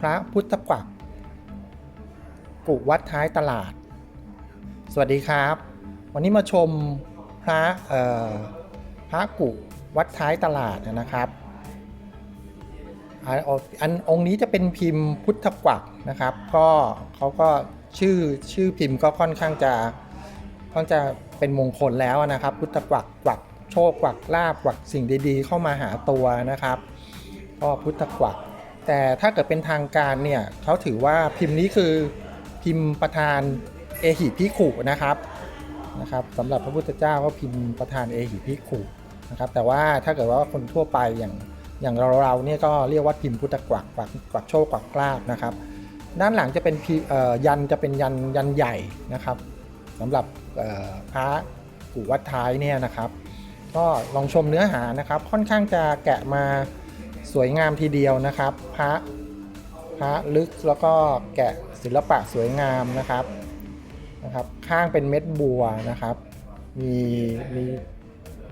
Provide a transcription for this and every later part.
พระพุทธกวักกุวัดท้ายตลาด สวัสดีครับ วันนี้มาชมพระพระกุวัดท้ายตลาดนะครับอันอันองค์นี้จะเป็นพิมพ์พุทธกวักนะครับ ก็เขาก็ชื่อชื่อพิมพ์ก็ค่อนข้างจะค่อนจะเป็นมงคลแล้วนะครับ พุทธกวักกวักโชคกวักลาบกวักสิ่งดีๆ เข้ามาหาตัวนะครับ ก็พุทธกวัก แต่ถ้าเกิดเป็นทางการเนี่ยเขาถือว่าพิมพ์นี้คือพิมพ์ประธานเอหิพิขุนะครับนะครับสำหรับพระพุทธเจ้าก็พิมพ์ประธานเอหิพิขุนะครับแต่ว่าถ้าเกิดว่าคนทั่วไปอย่างอย่างเราเราๆเนี่ยก็เรียกว่าพิมพ์พุทธกวักกวักกวักโชคกวักกลาบนะครับ ด้านหลังจะเป็นพิเอ่อยันจะเป็นยันยันใหญ่นะครับสำหรับพระกุวัดท้ายเนี่ยนะครับ ก็ลองชมเนื้อหานะครับ ค่อนข้างจะแกะมา สวยงามทีเดียวนะครับ พระพระลึกแล้วก็แกะศิลปะสวยงามนะครับนะครับ ข้างเป็นเม็ดบัวนะครับ มีมี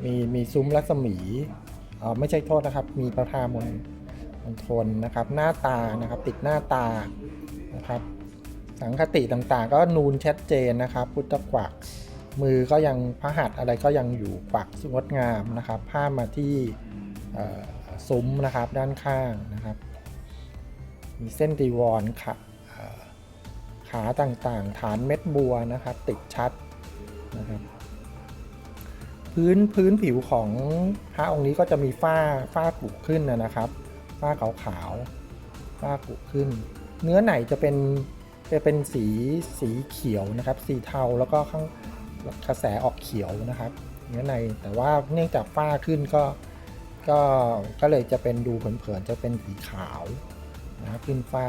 มีมีซุ้มรัศมีอ๋อไม่ใช่โทษนะครับ มีพระพามนมณฑลนะครับ หน้าตานะครับ ติดหน้าตานะครับ สังคติต่างๆ ก็นูนชัดเจนนะครับ พุทธกวักมือก็ยังพระหัตถ์อะไรก็ยังอยู่กวักงดงามนะครับผ้ามาที่ ซุ้มนะครับด้านข้างนะครับ มีเส้นตีวรขาขาต่างๆ ฐานเม็ดบัวนะครับ ติดชัดนะครับ พื้นพื้นผิวของพระองค์นี้ก็จะมีฝ้าฝ้ากุขึ้นนะนะครับ ฝ้าขาวๆฝ้ากุขึ้น เนื้อไหนจะเป็นจะเป็นสีสีเขียวนะครับ สีเทาแล้วก็ข้างกระแสออกเขียวนะครับ เนื้อในแต่ว่าเนื่องจากฝ้าขึ้นก็ ก็ก็เลยจะเป็นดูเผินๆจะเป็นสีขาวนะครับขึ้นฝ้า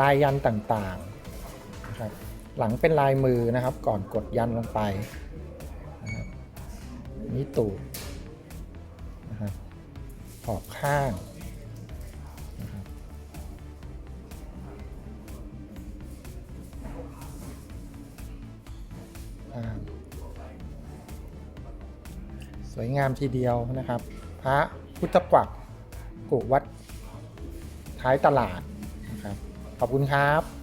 ลายยันต่างๆนะครับหลังเป็นลายมือนะครับ ก่อนกดยันลงไปนะครับนี่ตูดนะครับขอบข้างนะครับข้างสวยงามทีเดียวนะครับ พระ พุทธกวักกุวัดท้ายตลาดนะครับขอบคุณครับ